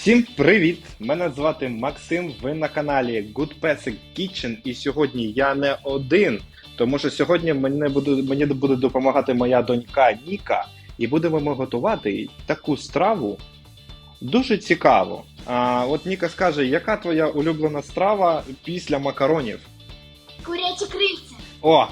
Всім привіт! Мене звати Максим. Ви на каналі Good Pesic Kitchen. І сьогодні я не один, тому що сьогодні мені буде, мені буде допомагати моя донька Ніка, і будемо ми готувати таку страву дуже цікаву. А от Ніка скаже, яка твоя улюблена страва після макаронів? Курячі крильця. О!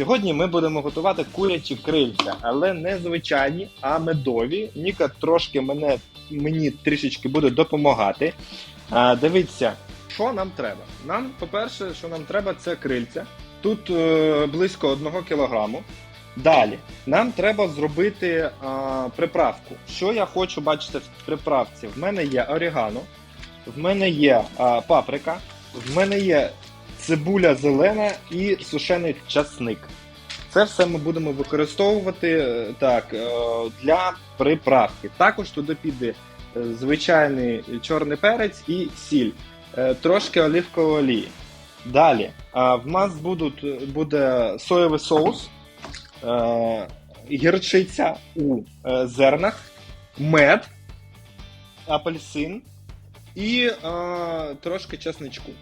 Сьогодні ми будемо готувати курячі крильця, але не звичайні, а медові. Ніка трошки мене мені трішечки буде допомагати. А, дивіться, що нам треба. Нам, по-перше, що нам треба, це крильця. Тут е, близько 1 кілограму. Далі, нам треба зробити а, приправку. Що я хочу бачити в приправці? В мене є орігано, в мене є а, паприка, в мене є цибуля зелена і сушений часник. Це все ми будемо використовувати е, так, е, для приправки. Також туди піде е, звичайний чорний перець і сіль, трошки оливкової олії. Далі, в нас будуть, буде соєвий соус, гірчиця у зернах, мед, апельсин і трошки чесничку.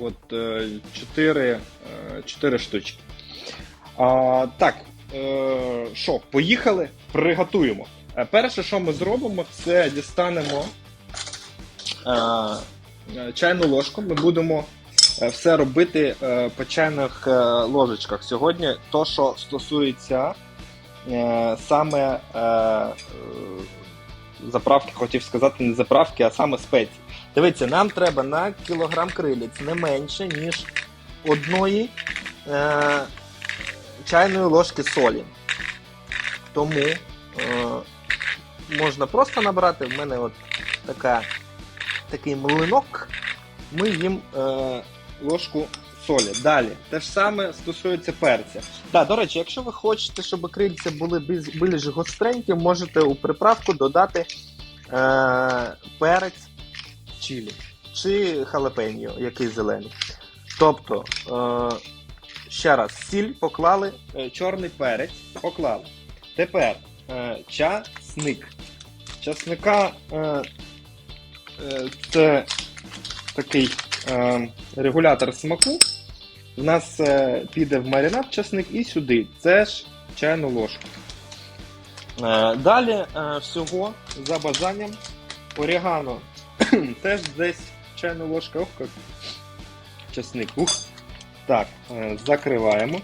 От е, 4, е, 4 штучки. А, так, е, що, поїхали? Приготуємо. Е, Перше, що ми зробимо, це дістанемо е, е, чайну ложку. Ми будемо е, все робити е, по чайних е, ложечках. Сьогодні то, що стосується е, саме е, е, заправки, хотів сказати, не заправки, а саме спеції. Дивіться, нам треба на кілограм крилець не менше, ніж одної е, чайної ложки солі. Тому е, можна просто набрати. В мене от така, такий млинок. Ми їм е, ложку солі. Далі. Те ж саме стосується перця. Да, до речі, якщо ви хочете, щоб крильця були більш, більш гостренькі, можете у приправку додати е, перець чилі чи халапеньо, який зелений. Тобто, е, ще раз, сіль поклали, е, чорний перець поклали. Тепер е, часник. Часника це такий регулятор смаку. У нас піде в маринад часник і сюди. Це ж чайну ложку. Далі всього за бажанням орегано теж десь чайна ложка. Ох, часник. Ух. Так, е, закриваємо.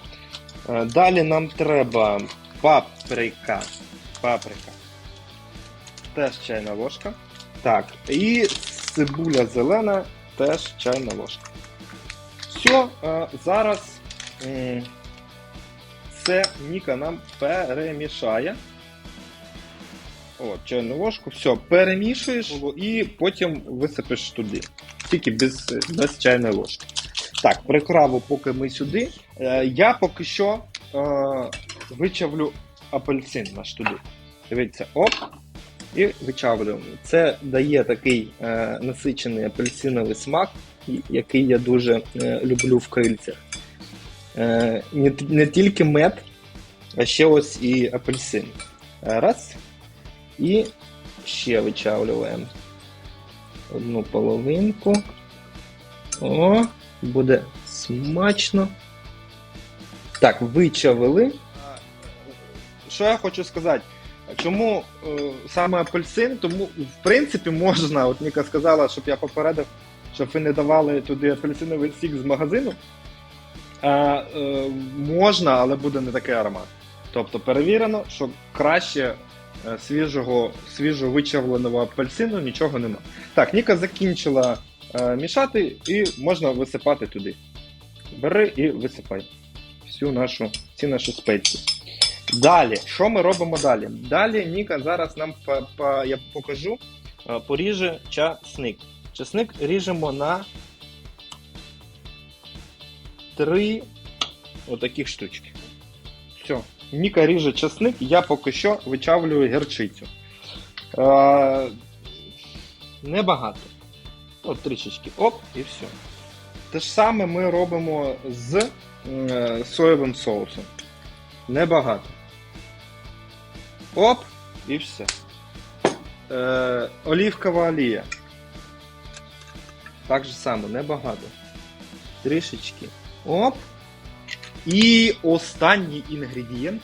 Е, Далі нам треба паприка. Паприка. Теж чайна ложка. Так, і цибуля зелена, теж чайна ложка. Все, зараз це Ніка нам перемішає. О, чайну ложку, все, перемішуєш і потім висипеш туди. Тільки без, без чайної ложки. Так, приправу поки ми сюди. Е, я поки що е, вичавлю апельсин наш туди. Дивіться, оп. І вичавлюємо. Це дає такий е, насичений апельсиновий смак, який я дуже е, люблю в крильцях. Е, не, не тільки мед, а ще ось і апельсин. Е, Раз. І ще вичавлюємо одну половинку. О, буде смачно. Так, вичавили. Що я хочу сказати? Чому е, саме апельсин? Тому, в принципі, можна, от Ніка сказала, щоб я попередив, щоб ви не давали туди апельсиновий сік з магазину. А, е, можна, але буде не такий аромат. Тобто перевірено, що краще свіжого, свіжо вичавленого апельсину нічого нема. Так, Ніка закінчила е, мішати і можна висипати туди. Бери і висипай всю нашу, всі наші спеції. Далі, що ми робимо далі? Далі Ніка зараз нам я покажу, е, поріже часник. Часник ріжемо на три отаких штучки. Все. Ніка ріже часник, я поки що вичавлюю гірчицю. Е, небагато. От трішечки. Оп, і все. Те ж саме ми робимо з е, соєвим соусом. Небагато. Оп, і все. е, олівкова олія. Так же само, небагато. Трішечки. Оп. І останній інгредієнт.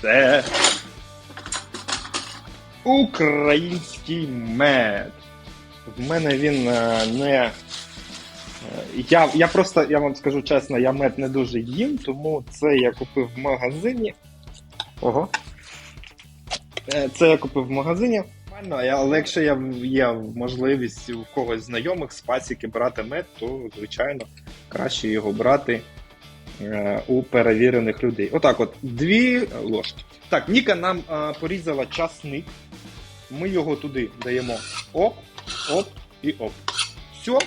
Це український мед. В мене він е, не. Я, я просто, я вам скажу чесно, я мед не дуже їм, тому це я купив в магазині. Ого. Е, Це я купив в магазині. Але якщо я є можливість у когось знайомих з пасіки брати мед, то звичайно краще його брати е, у перевірених людей. Отак, от дві ложки. Так, Ніка нам е, порізала часник. Ми його туди даємо оп, оп і оп. Все,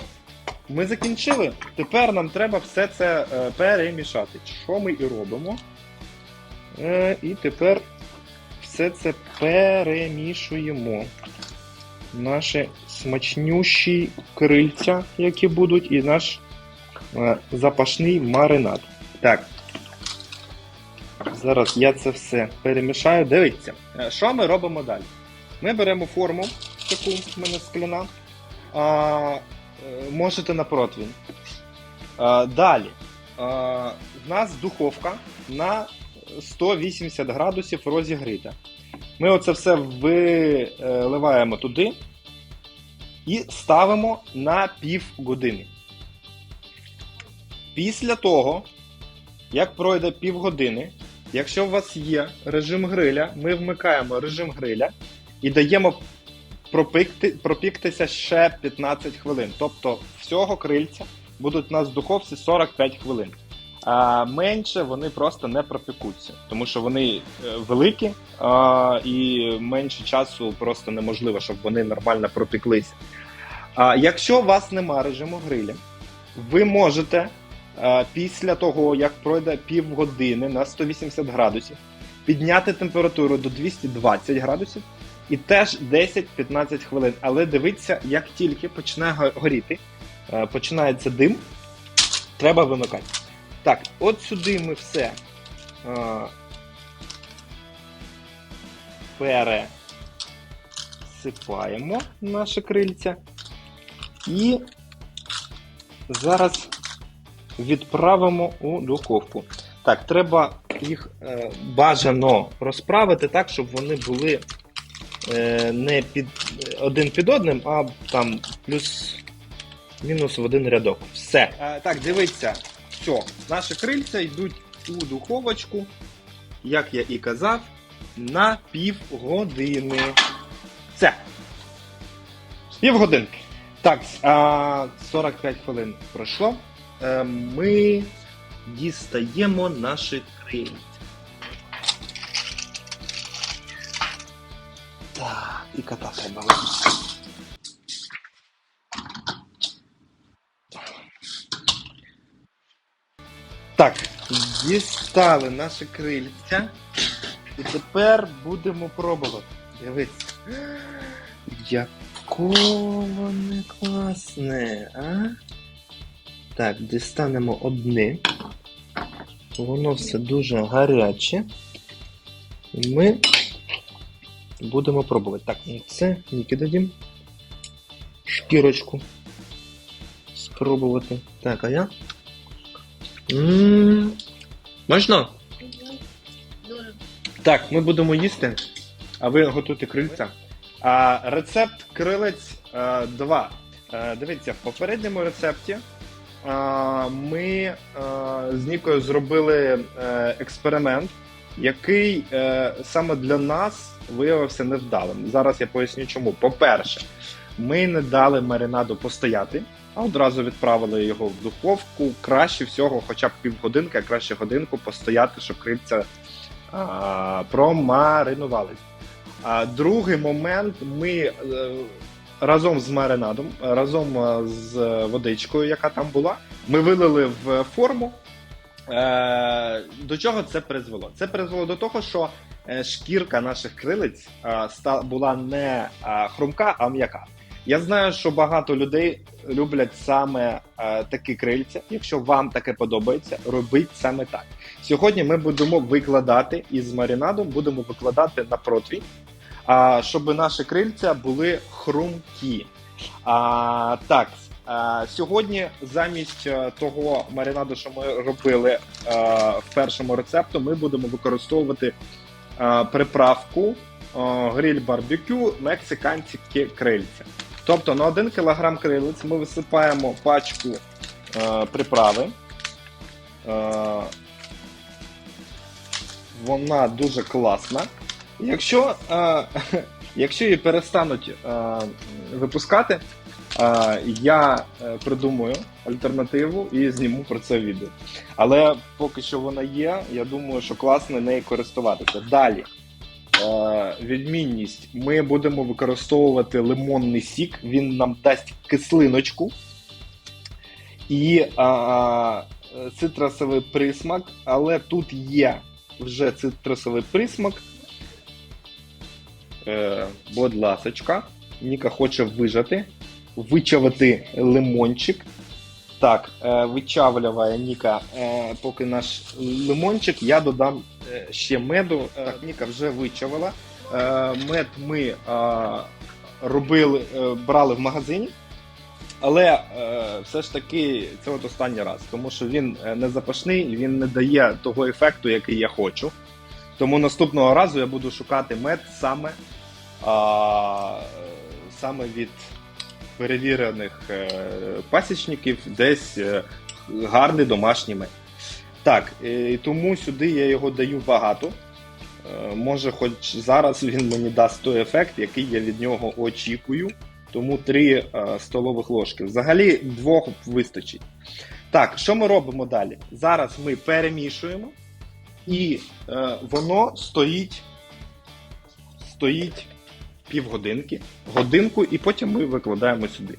ми закінчили. Тепер нам треба все це е, перемішати. Що ми і робимо. І тепер все це перемішуємо. Наші смачнющі крильця, які будуть, і наш запашний маринад. Так. Зараз я це все перемішаю. Дивіться, е, що ми робимо далі? Ми беремо форму, таку в мене скляна. А, е, можете на противень. А, далі. А, в нас духовка на 180 градусів розігріта. Ми оце все виливаємо туди і ставимо на пів години. Після того, як пройде півгодини, якщо у вас є режим гриля, ми вмикаємо режим гриля і даємо пропікти, пропіктися ще 15 хвилин. Тобто всього крильця будуть у нас в духовці 45 хвилин. А менше вони просто не пропікуться, тому що вони е, великі а, і менше часу просто неможливо, щоб вони нормально пропіклися. А якщо у вас нема режиму гриля, ви можете після того, як пройде півгодини на 180 градусів, підняти температуру до 220 градусів і теж 10-15 хвилин. Але дивіться, як тільки почне горіти, е, починається дим, треба вимикати. Так, от сюди ми все е, пересипаємо наше крильця. І зараз відправимо у духовку. Так, треба їх е, бажано розправити так, щоб вони були е, не під один під одним, а там плюс-мінус в один рядок. Все. Е, так, дивіться, все. Наші крильця йдуть у духовочку, як я і казав, на півгодини. Все. Півгодинки. Так, а, 45 хвилин пройшло. Е, Ми дістаємо наші крильця. Так, і кота треба. Так, дістали наші крильця. І тепер будемо пробувати. Дивіться. Яке класне, а? Так, дістанемо одне. Воно все дуже гаряче. І ми будемо пробувати. Так, це Ніки дадім. Шкірочку. Спробувати. Так, а я? Можна? Так, ми будемо їсти, а ви готуйте крильця. А, рецепт крилець 2. дивіться, в попередньому рецепті ми з Нікою зробили е, експеримент, який е, саме для нас виявився невдалим. Зараз я поясню чому. По-перше, ми не дали маринаду постояти, а одразу відправили його в духовку. Краще всього, хоча б півгодинки, а краще годинку постояти, щоб крильця промаринувались. А другий момент ми е, разом з маринадом, разом е, з водичкою, яка там була, ми вилили в форму. Е, До чого це призвело? Це призвело до того, що е, шкірка наших крилиць е, була не е, хрумка, а м'яка. Я знаю, що багато людей люблять саме е, такі крильця. Якщо вам таке подобається, робіть саме так. Сьогодні ми будемо викладати із маринадом, будемо викладати на противень. А, щоб наші крильця були хрумкі. А, так, а, сьогодні замість е, того маринаду, що ми робили е, в першому рецепту, ми будемо використовувати е, приправку е, гриль барбекю мексиканські крильця. Тобто на 1 кг крилиць ми висипаємо пачку е, приправи. Е, вона дуже класна. Якщо, е, якщо її перестануть е, випускати, е, я е, придумаю альтернативу і зніму про це відео. Але поки що вона є, я думаю, що класно нею користуватися. Далі. Е, відмінність. Ми будемо використовувати лимонний сік, він нам дасть кислиночку і а, е, цитрусовий присмак, але тут є вже цитрусовий присмак. Е, будь ласочка, Ніка хоче вижати, вичавити лимончик. Так, е, вичавлює Ніка е, поки наш лимончик, я додам е, ще меду. Е, так, Ніка вже вичавила. Е, мед ми е, робили, е, брали в магазині. Але е, все ж таки це от останній раз, тому що він е, не запашний, він не дає того ефекту, який я хочу. Тому наступного разу я буду шукати мед саме, а, саме від перевірених е, пасічників, десь е, гарний домашній мед. Так, і тому сюди я його даю багато. Е, може, хоч зараз він мені дасть той ефект, який я від нього очікую. Тому 3 е, столових ложки. Взагалі двох вистачить. Так, що ми робимо далі? Зараз ми перемішуємо, і е, воно стоїть, стоїть півгодинки, годинку, і потім ми викладаємо сюди.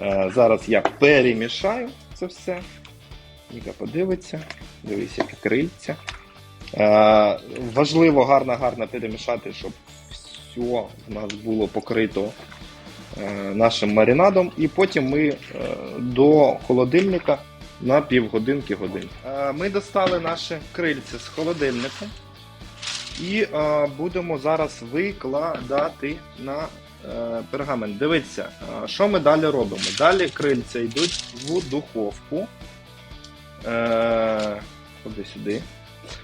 Е, зараз я перемішаю це все. Ніка подивиться, дивись, яке крильця. Е, важливо гарно-гарно перемішати, щоб все в нас було покрито е, нашим маринадом, і потім ми до холодильника на півгодинки годин. Ми достали наші крильці з холодильника і е, будемо зараз викладати на е, пергамент. Дивіться, е, що ми далі робимо. Далі крильця йдуть в духовку. Е, Ходи сюди.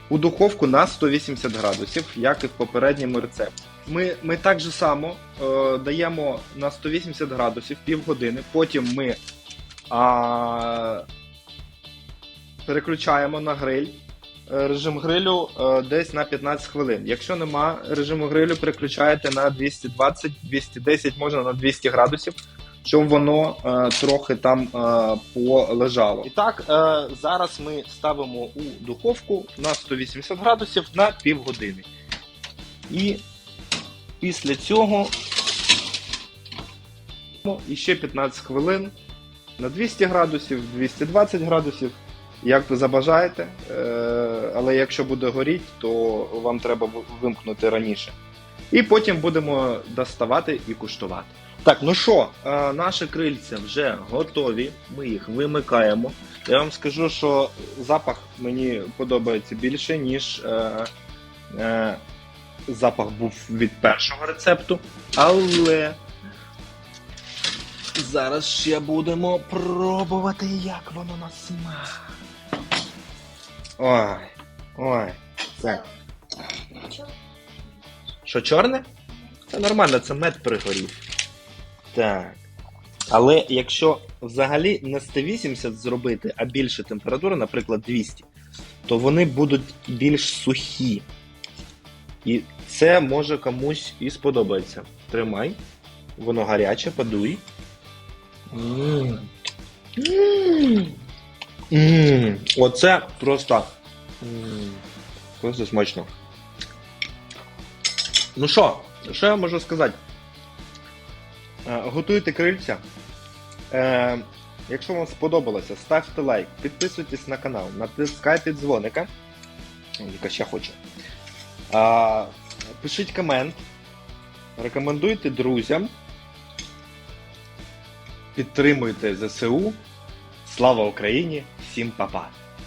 У духовку на 180 градусів, як і в попередньому рецепті. Ми, ми так же само е, даємо на 180 градусів півгодини, потім ми а, переключаємо на гриль. Е, Режим грилю е, десь на 15 хвилин. Якщо нема режиму грилю, переключаєте на 220, 210, можна на 200 градусів, щоб воно е, трохи там полежало. І так, зараз ми ставимо у духовку на 180 градусів на півгодини. І після цього і ще 15 хвилин на 200 градусів, 220 градусів. Як ви забажаєте, Е, але якщо буде горіти, то вам треба вимкнути раніше. І потім будемо доставати і куштувати. Так, ну що, е, наші крильця вже готові. Ми їх вимикаємо. Я вам скажу, що запах мені подобається більше, ніж е, е, запах був від першого рецепту. Але зараз ще будемо пробувати, як воно на смак. Ой, ой, це. Що чорне? Це нормально, це мед пригорів. Так. Але якщо взагалі не 180 зробити, а більше температура, наприклад, 200, то вони будуть більш сухі. І це може комусь і сподобається. Тримай. Воно гаряче, подуй. М. М. М. Оце просто. м, Просто смачно. Ну що, що я можу сказати? Е, Готуйте крильця. Е, якщо вам сподобалося, ставте лайк, підписуйтесь на канал, натискайте дзвоника. Яка ще хоче. А, пишіть комент, рекомендуйте друзям. Підтримуйте ЗСУ. Слава Україні! Всім па-па!